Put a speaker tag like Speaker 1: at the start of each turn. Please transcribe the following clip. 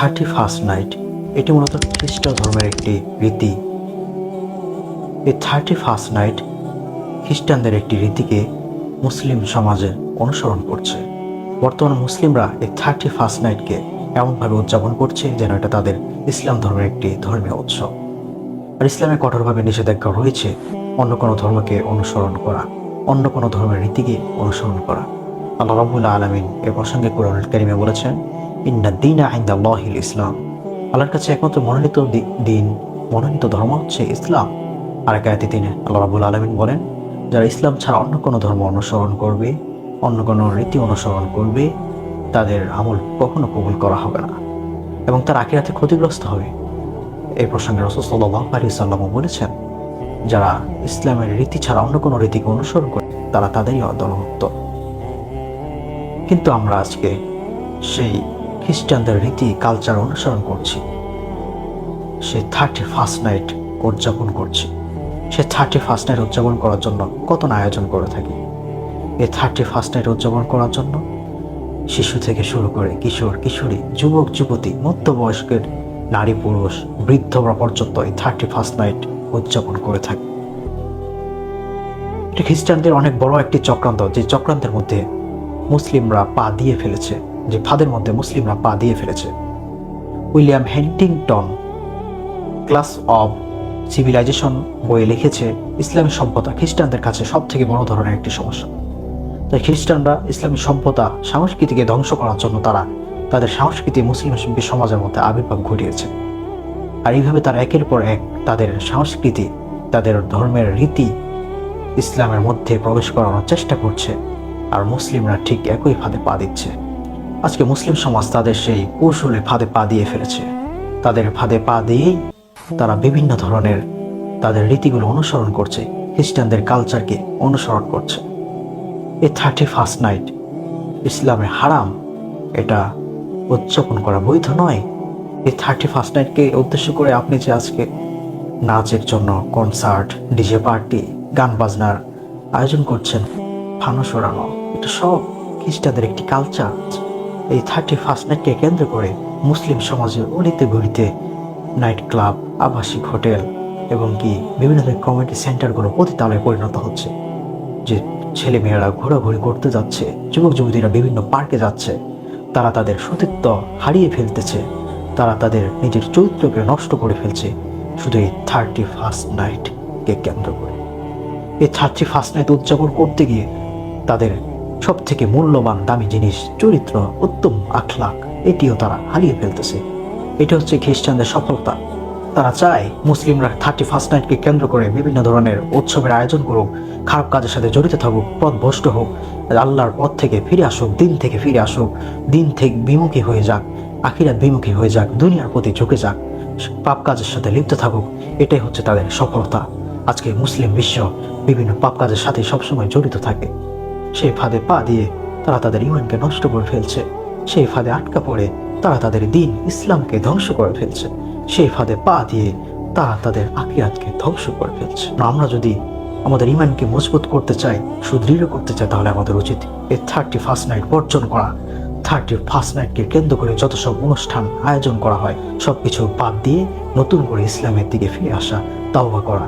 Speaker 1: Thirty first night, এটি মূলত খ্রিস্ট ধর্মের একটি রীতি। এই থার্টি ফার্স্ট নাইট খ্রিস্টানদের একটি রীতিকে মুসলিম সমাজে অনুসরণ করছে। বর্তমান মুসলিমরা এই থার্টি ফার্স্ট নাইটকে এমনভাবে উদযাপন করছে যেন এটা তাদের ইসলাম ধর্মের একটি ধর্মীয় উৎসব। আর ইসলামে কঠোরভাবে নিষেধাজ্ঞা রয়েছে, অন্য কোনো ধর্মকে অনুসরণ করা, অন্য কোনো ধর্মের রীতিকে অনুসরণ করা। আল্লাহ রবুল্লা আলমিন এ প্রসঙ্গে কোরআন কারিমে বলেছেন ইসলাম। আল্লাহর কাছে একমাত্র মনোনীত দিন, মনোনীত ধর্ম হচ্ছে ইসলাম। আর এক আয়াতে তিনি আল্লাহ রাবুল আলমিন বলেন, যারা ইসলাম ছাড়া অন্য কোনো ধর্ম অনুসরণ করবে, অন্য কোনো রীতি অনুসরণ করবে, তাদের আমল কখনো কবুল করা হবে না এবং তার আখিরাতে ক্ষতিগ্রস্ত হবে। এই প্রসঙ্গে রসুল সাল্লাহ আলী সাল্লামও বলেছেন, যারা ইসলামের রীতি ছাড়া অন্য কোনো রীতিকে অনুসরণ করে, তারা তাদেরই দলভুক্ত কিন্তু আমরা আজকে সেই খ্রিস্টানদের রীতি কালচার অনুসরণ করছি। সে থার্টি ফার্স্ট নাইট উদযাপন করছি। সে থার্টি ফার্স্ট নাইট উদযাপন করার জন্য কত না আয়োজন করে থাকি। এই থার্টি ফার্স্ট নাইট উদযাপন করার জন্য শিশু থেকে শুরু করে কিশোর, কিশোরী, যুবক, যুবতী, মধ্যবয়স্কের নারী, পুরুষ বৃদ্ধরা পর্যন্ত এই থার্টি ফার্স্ট নাইট উদযাপন করে থাকে। খ্রিস্টানদের অনেক বড় একটি চক্রান্ত। যে চক্রান্তের মধ্যে মুসলিমরা পা দিয়ে ফেলেছে। যে ফাঁদের মধ্যে মুসলিমরা পা দিয়ে ফেলেছে। William Huntington, clash of civilization বইয়ে লিখেছে, ইসলামী সভ্যতা খ্রিস্টানদের কাছে সব থেকে বড় ধরনের একটি সমস্যা। তাই খ্রিস্টানরা ইসলামী সভ্যতা সংস্কৃতিকে ধ্বংস করার জন্য তারা তাদের সংস্কৃতি মুসলিম সমাজের মধ্যে আবির্ভাব ঘটিয়েছে। আর এইভাবে তারা একের পর এক তাদের সংস্কৃতি, তাদের ধর্মের রীতি ইসলামের মধ্যে প্রবেশ করানোর চেষ্টা করছে, আর মুসলিমরা ঠিক একই ফাঁদে পা দিচ্ছে। আজকে মুসলিম সমাজ তাদের সেই কৌশলে ফাঁদে পা দিয়ে ফেলেছে। তাদের ফাঁদে পা দিয়েই তারা বিভিন্ন ধরনের তাদের রীতিগুলো অনুসরণ করছে, খ্রিস্টানদের কালচারকে অনুসরণ করছে। এই থার্টি ফার্স্ট নাইট ইসলামে হারাম, এটা উদযাপন করা বৈধ নয়। এই থার্টি ফার্স্ট নাইটকে উদ্দেশ্য করে আপনি যে আজকে নাচের জন্য কনসার্ট ডিজে পার্টি গান বাজনার আয়োজন করছেন ফানুস ওড়ানো এটা সব খ্রিস্টানদের একটি কালচার এই থার্টি ফার্স্ট নাইটকে কেন্দ্র করে মুসলিম সমাজের অলিতে গলিতে নাইট ক্লাব আবাসিক হোটেল এবং কি বিভিন্ন ধরনের কমিউনিটি সেন্টারগুলো পতিতালয়ে পরিণত হচ্ছে। যে ছেলে মেয়েরা ঘোরাঘুরি করতে যাচ্ছে যুবক যুবতীরা বিভিন্ন পার্কে যাচ্ছে, তারা তাদের সতীত্ব হারিয়ে ফেলতেছে, তারা তাদের নিজের চরিত্রকে নষ্ট করে ফেলছে শুধু এই থার্টি ফার্স্ট নাইটকে কেন্দ্র করে। এই থার্টি ফার্স্ট নাইট উদযাপন করতে গিয়ে তাদের সব থেকে মূল্যবান দামি জিনিস, চরিত্র, উত্তম আখলাক এটিও তারা হারিয়ে ফেলতেছে। এটা হচ্ছে খ্রিস্টানদের সফলতা। তারা চায় মুসলিমরা থার্টি ফার্স্ট নাইটকে কেন্দ্র করে বিভিন্ন ধরনের উৎসবের আয়োজন করুক, খারাপ কাজের সাথে জড়িত থাকুক, পথ ভ্রষ্ট হোক, আল্লাহর পথ থেকে ফিরে আসুক, দিন থেকে ফিরে আসুক, দিন থেকে বিমুখী হয়ে যাক, আখিরাত বিমুখী হয়ে যাক, দুনিয়ার প্রতি ঝুঁকে যাক, পাপ কাজের সাথে লিপ্ত থাকুক, এটাই হচ্ছে তাদের সফলতা। আজকে মুসলিম বিশ্ব বিভিন্ন পাপ কাজের সাথে সবসময় জড়িত থাকে। সেই ফাঁদে পা দিয়ে তারা তাদের ইমানকে নষ্ট করে ফেলছে। সেই ফাঁদে আটকা পড়ে তারা তাদের দিন ইসলামকে ধ্বংস করে ফেলছে। সেই ফাঁদে পা দিয়ে তারা তাদের আকিরাতকে ধ্বংস করে ফেলছে। আমরা যদি আমাদের ইমানকে মজবুত করতে চাই, সুদৃঢ় করতে চাই, তাহলে আমাদের উচিত এই থার্টি ফার্স্ট নাইট বর্জন করা। থার্টি ফার্স্ট নাইটকে কেন্দ্র করে যত সব অনুষ্ঠান, আয়োজন করা হয়, সবকিছু বাদ দিয়ে নতুন করে ইসলামের দিকে ফিরে আসা, তাওবা করা।